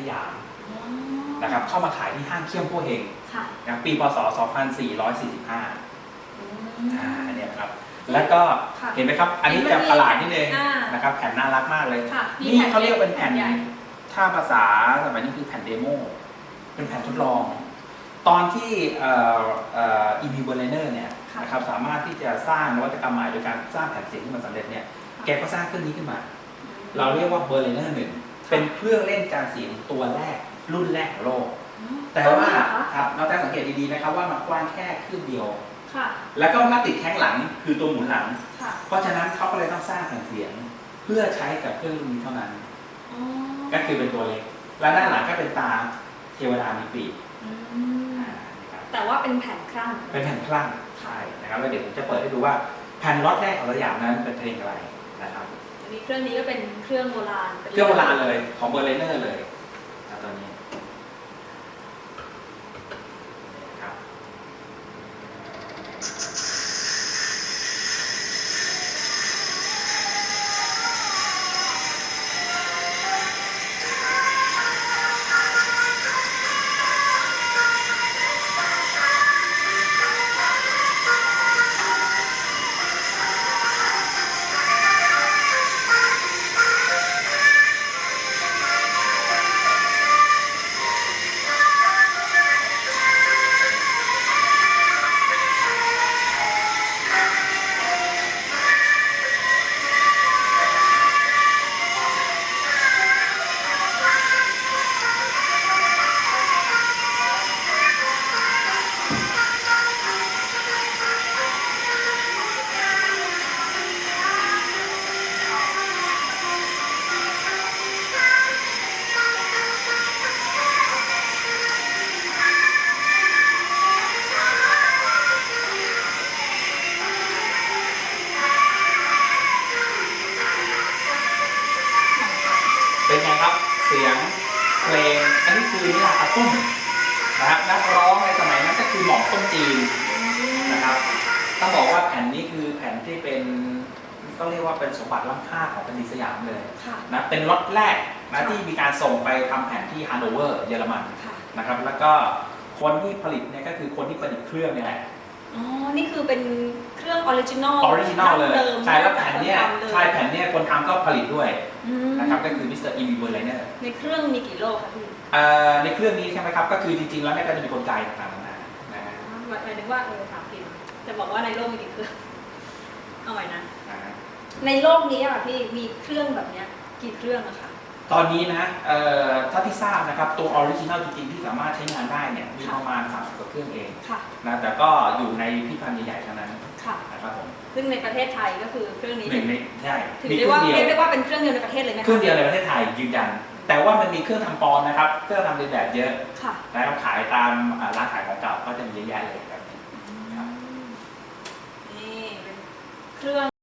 สยามอ๋อนะครับเข้ามาขายที่ห้างเคียมโพเฮงค่ะนะปีพศ 2445อืมอ่าเนี่ยครับ แล้วก็ค่ะเห็นไหมครับ อันนี้เห็นมัจะนมีประหลาดนิดนึงอ่านะครับ แผ่นน่ารักมากเลยค่ะมีนี่แผ่นเขาเรียกว่าเป็นเล็กแผ่นแผ่นใหญ่ถ้าภาษาสมัยนี้คือแผ่นเดโม เป็นแผ่นทดลอง ตอนที่เอ่อเอ่ออีมีเบอร์เลเนอร์เนี่ยค่ะนะครับสามารถที่จะสร้างนวัตกรรมใหม่โดยการสร้างแผ่นเสียงที่มันสำเร็จเนี่ย แกก็สร้างเครื่องนี้ขึ้นมา เราเรียกว่าเบอร์เลเนอร์หนึ่ง เป็นเครื่องเล่นการเสียงตัวแรก รุ่นแรกของโลกอ๋อแต่ว่าเหรอคะครับเราจะสังเกตดีๆนะครับว่ามันกว้างแค่ครึ่งเดียว ค่ะ แล้วก็มาติดแข้งหลังคือตัวหมุนหลัง ค่ะเพราะฉะนั้นเขาก็เลยต้องสร้างแผ่นเสียง เพื่อใช้กับเครื่องรุ่นนี้เท่านั้น อ๋อก็คือเป็นตัวเล็ก และด้านหลังก็เป็นตาเทวดามีปีกอืมอ่านะครับแต่ว่าเป็นแผ่นครั่งเป็นแผ่นคลั่งใช่นะครับแล้วเดี๋ยวผมจะเปิดให้ดูว่าแผ่นล็อตแรกของสยามนั้นเป็นเพลงอะไร นี้เครื่องนี้ก็เป็นเครื่องโบราณป็น เครื่องโบราณเลยของเบอร์เลเนอร์เลยตอนนี้ เสียงเพลงอันนี้คือนิลาอาตุ้มนะครับนักร้องในสมัยนั้นก็คือหม่อมส้มจีนนะครับต้องบอกว่าแผ่นนี้คือแผ่นที่เป็นต้องเรียกว่าเป็นสมบัติล้ำค่าของแผ่นดินสยามเลยค่ะนะเป็นล็อตแรกนะที่มีการส่งไปทำแผ่นที่ฮันโนเวอร์เยอรมันค่ะนะครับแล้วก็คนที่ผลิตเนี่ยก็คือคนที่ผลิตเครื่องเนี่ยแหละ อ๋อ นี่คือเป็นเครื่องออริจินอลออริจินอลเลยดิมใช่แล้วแผ่นเนี้ยจากคทำเลยใช่แผ่นเนี้ยคนทำก็ผลิตด้วยอืมนะครับก็คือมิสเตอร์อีวีเบอร์ไลเนอร์ในเครื่องมีกี่โลคะพี่ในเครื่องนี้ใช่ไหมครับก็คือจริงๆแล้วเนี่ยก็จะมีกลไกต่างๆนานานะฮะหมายถึงว่าเออถามผิดจะบอกว่าในโลกมีกี่เครื่องเอาใหม่นะนะฮะในโลกนี้อะพี่มีเครื่องแบบเนี้ยกี่เครื่องอะคะ ตอนนี้นะเอ่อถ้าที่ทราบนะครับ ตัวออริจินัลจริงๆ ที่สามารถใช้งานได้เนี่ยมีประมาณ 30กว่าเครื่องเองค่ะ นะแต่ก็อยู่ในพิพิธภัณฑ์ใหญ่ๆเท่านั้นค่ะ นะครับผมซึ่งในประเทศไทยก็คือเครื่องนี้หนึ่งในใช่ถือมีได้เครื่อว่างเดียว เรียกได้ว่าเป็นเครื่องเดียวในประเทศเลยไหมคะเครื่องเดียวในประเทศไทยยืนยัน แต่ว่ามันมีเครื่องทำปลอมนะครับ เครื่องทำเลียนแบบเยอะค่ะนะครับขายตามอ่าร้านขายของเก่าก็จะมีเยอะแยะเลยแบบนี้ครับ นี่เป็นเครื่อง